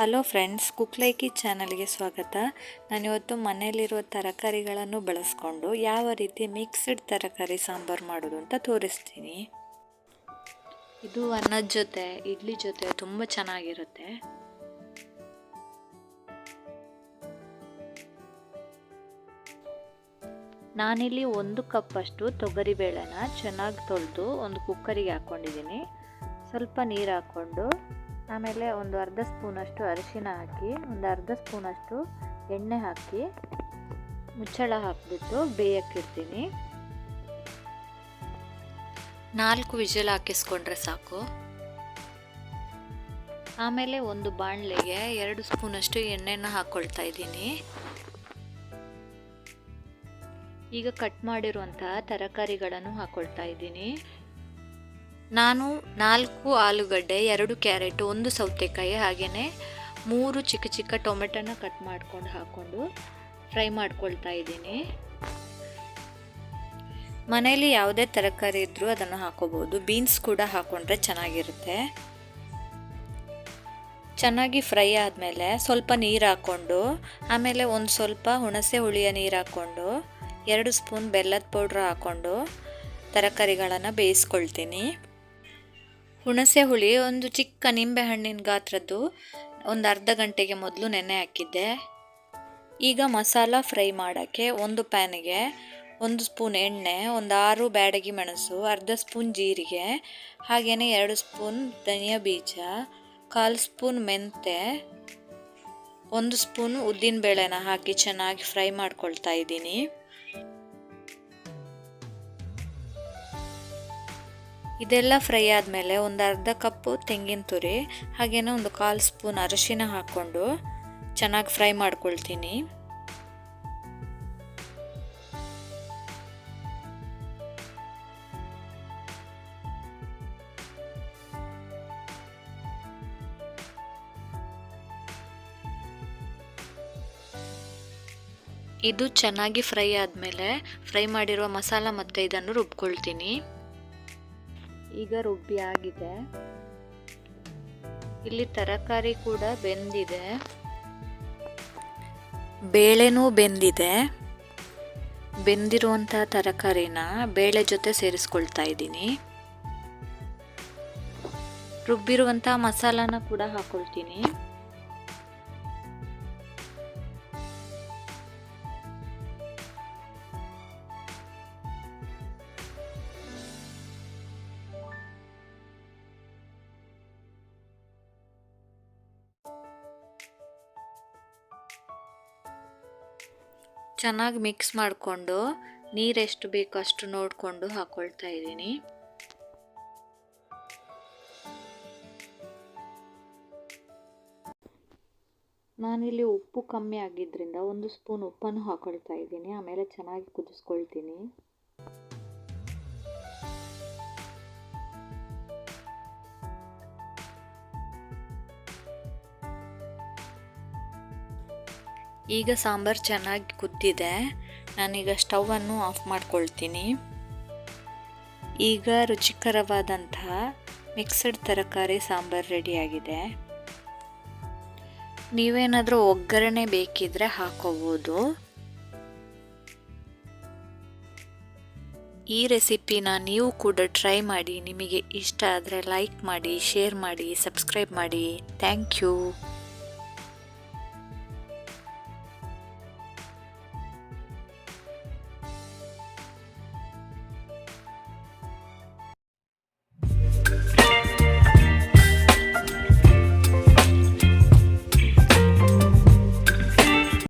Hello friends, cook ಲೈಕಿ ಚಾನಲ್ಗೆ ಸ್ವಾಗತ. ನಾನಿವತ್ತು ಮನೆಯಲ್ಲಿರುವ ತರಕಾರಿಗಳನ್ನು ಬಳಸ್ಕೊಂಡು ಯಾವ ರೀತಿ ಮಿಕ್ಸ್ಡ್ ತರಕಾರಿ ಸಾಂಬಾರು ಮಾಡೋದು ಅಂತ ತೋರಿಸ್ತೀನಿ. ಇದು ಅನ್ನದ ಜೊತೆ, ಇಡ್ಲಿ ಜೊತೆ ತುಂಬ ಚೆನ್ನಾಗಿರುತ್ತೆ. ನಾನಿಲ್ಲಿ ಒಂದು ಕಪ್ಪಷ್ಟು ತೊಗರಿಬೇಳೆನ ಚೆನ್ನಾಗಿ ತೊಳೆದು ಒಂದು ಕುಕ್ಕರಿಗೆ ಹಾಕ್ಕೊಂಡಿದ್ದೀನಿ ಸ್ವಲ್ಪ ನೀರು ಹಾಕ್ಕೊಂಡು ಆಮೇಲೆ ಒಂದು ಅರ್ಧ ಸ್ಪೂನಷ್ಟು ಅರಿಶಿನ ಹಾಕಿ, ಒಂದು ಅರ್ಧ ಸ್ಪೂನಷ್ಟು ಎಣ್ಣೆ ಹಾಕಿ ಮುಚ್ಚಳ ಹಾಕಿಬಿಟ್ಟು ಬೇಯಕ್ಕಿಡ್ತೀನಿ ನಾಲ್ಕು ವಿಜಲ್ ಹಾಕಿಸ್ಕೊಂಡ್ರೆ ಸಾಕು. ಆಮೇಲೆ ಒಂದು ಬಾಣಲೆಗೆ ಎರಡು ಸ್ಪೂನಷ್ಟು ಎಣ್ಣೆನ ಹಾಕ್ಕೊಳ್ತಾ ಇದ್ದೀನಿ. ಈಗ ಕಟ್ ಮಾಡಿರುವಂತಹ ತರಕಾರಿಗಳನ್ನು ಹಾಕ್ಕೊಳ್ತಾ ಇದ್ದೀನಿ. ನಾನು ನಾಲ್ಕು ಆಲೂಗಡ್ಡೆ, ಎರಡು ಕ್ಯಾರೆಟು, ಒಂದು ಸೌತೆಕಾಯಿ ಹಾಗೆಯೇ ಮೂರು ಚಿಕ್ಕ ಚಿಕ್ಕ ಟೊಮೆಟೊನ ಕಟ್ ಮಾಡ್ಕೊಂಡು ಹಾಕ್ಕೊಂಡು ಫ್ರೈ ಮಾಡ್ಕೊಳ್ತಾ ಇದ್ದೀನಿ. ಮನೆಯಲ್ಲಿ ಯಾವುದೇ ತರಕಾರಿ ಇದ್ದರೂ ಅದನ್ನು ಹಾಕೋಬೋದು. ಬೀನ್ಸ್ ಕೂಡ ಹಾಕ್ಕೊಂಡ್ರೆ ಚೆನ್ನಾಗಿರುತ್ತೆ. ಚೆನ್ನಾಗಿ ಫ್ರೈ ಆದಮೇಲೆ ಸ್ವಲ್ಪ ನೀರು ಹಾಕ್ಕೊಂಡು, ಆಮೇಲೆ ಒಂದು ಸ್ವಲ್ಪ ಹುಣಸೆ ಹುಳಿಯ ನೀರು ಹಾಕ್ಕೊಂಡು, ಎರಡು ಸ್ಪೂನ್ ಬೆಲ್ಲದ ಪೌಡ್ರ್ ಹಾಕ್ಕೊಂಡು ತರಕಾರಿಗಳನ್ನು ಬೇಯಿಸ್ಕೊಳ್ತೀನಿ. ಹುಣಸೆ ಹುಳಿ, ಒಂದು ಚಿಕ್ಕ ನಿಂಬೆ ಹಣ್ಣಿನ ಗಾತ್ರದ್ದು, ಒಂದು ಅರ್ಧ ಗಂಟೆಗೆ ಮೊದಲು ನೆನೆ ಹಾಕಿದ್ದೆ. ಈಗ ಮಸಾಲ ಫ್ರೈ ಮಾಡೋಕ್ಕೆ ಒಂದು ಪ್ಯಾನಿಗೆ ಒಂದು ಸ್ಪೂನ್ ಎಣ್ಣೆ, ಒಂದು ಆರು ಬ್ಯಾಡಗಿ ಮೆಣಸು, ಅರ್ಧ ಸ್ಪೂನ್ ಜೀರಿಗೆ ಹಾಗೆಯೇ ಎರಡು ಸ್ಪೂನ್ ಧನಿಯಾ ಬೀಜ, ಕಾಲು ಸ್ಪೂನ್ ಮೆಂತೆ ಒಂದು ಸ್ಪೂನ್ ಉದ್ದಿನಬೇಳೆನ ಹಾಕಿ ಚೆನ್ನಾಗಿ ಫ್ರೈ ಮಾಡ್ಕೊಳ್ತಾ ಇದ್ದೀನಿ. ಇದೆಲ್ಲ ಫ್ರೈ ಆದಮೇಲೆ ಒಂದು ಅರ್ಧ ಕಪ್ಪು ತೆಂಗಿನ ತುರಿ ಹಾಗೆಯೇ ಒಂದು ಕಾಲು ಸ್ಪೂನ್ ಅರಶಿನ ಹಾಕ್ಕೊಂಡು ಚೆನ್ನಾಗಿ ಫ್ರೈ ಮಾಡ್ಕೊಳ್ತೀನಿ. ಇದು ಚೆನ್ನಾಗಿ ಫ್ರೈ ಆದಮೇಲೆ ಫ್ರೈ ಮಾಡಿರುವ ಮಸಾಲ ಮತ್ತು ಇದನ್ನು ರುಬ್ಕೊಳ್ತೀನಿ. ಈಗ ರುಬ್ಬಿ ಆಗಿದೆ. ಇಲ್ಲಿ ತರಕಾರಿ ಕೂಡ ಬೆಂದಿದೆ. ಬೇಳೆನೂ ಬೆಂದಿದೆ. ಬೆಂದಿರುವಂಥ ತರಕಾರಿನ ಬೇಳೆ ಜೊತೆ ಸೇರಿಸ್ಕೊಳ್ತಾ ಇದ್ದೀನಿ. ರುಬ್ಬಿರುವಂಥ ಮಸಾಲಾನ ಕೂಡ ಹಾಕೊಳ್ತೀನಿ. ಚೆನ್ನಾಗಿ ಮಿಕ್ಸ್ ಮಾಡಿಕೊಂಡು ನೀರೆಷ್ಟು ಬೇಕು ಅಷ್ಟು ನೋಡಿಕೊಂಡು ಹಾಕ್ಕೊಳ್ತಾ ಇದ್ದೀನಿ. ನಾನಿಲ್ಲಿ ಉಪ್ಪು ಕಮ್ಮಿ ಆಗಿದ್ದರಿಂದ ಒಂದು ಸ್ಪೂನ್ ಉಪ್ಪನ್ನು ಹಾಕ್ಕೊಳ್ತಾ ಇದ್ದೀನಿ. ಆಮೇಲೆ ಚೆನ್ನಾಗಿ ಕುದಿಸ್ಕೊಳ್ತೀನಿ. ಈಗ ಸಾಂಬಾರು ಚೆನ್ನಾಗಿ ಕುದ್ದಿದೆ. ನಾನೀಗ ಸ್ಟವನ್ನು ಆಫ್ ಮಾಡ್ಕೊಳ್ತೀನಿ. ಈಗ ರುಚಿಕರವಾದಂತಹ ಮಿಕ್ಸಡ್ ತರಕಾರಿ ಸಾಂಬಾರು ರೆಡಿಯಾಗಿದೆ. ನೀವೇನಾದರೂ ಒಗ್ಗರಣೆ ಬೇಕಿದ್ರೆ ಹಾಕೋಬೋದು. ಈ ರೆಸಿಪಿನ ನೀವು ಕೂಡ ಟ್ರೈ ಮಾಡಿ. ನಿಮಗೆ ಇಷ್ಟ ಆದರೆ ಲೈಕ್ ಮಾಡಿ, ಶೇರ್ ಮಾಡಿ, ಸಬ್ಸ್ಕ್ರೈಬ್ ಮಾಡಿ. Thank you.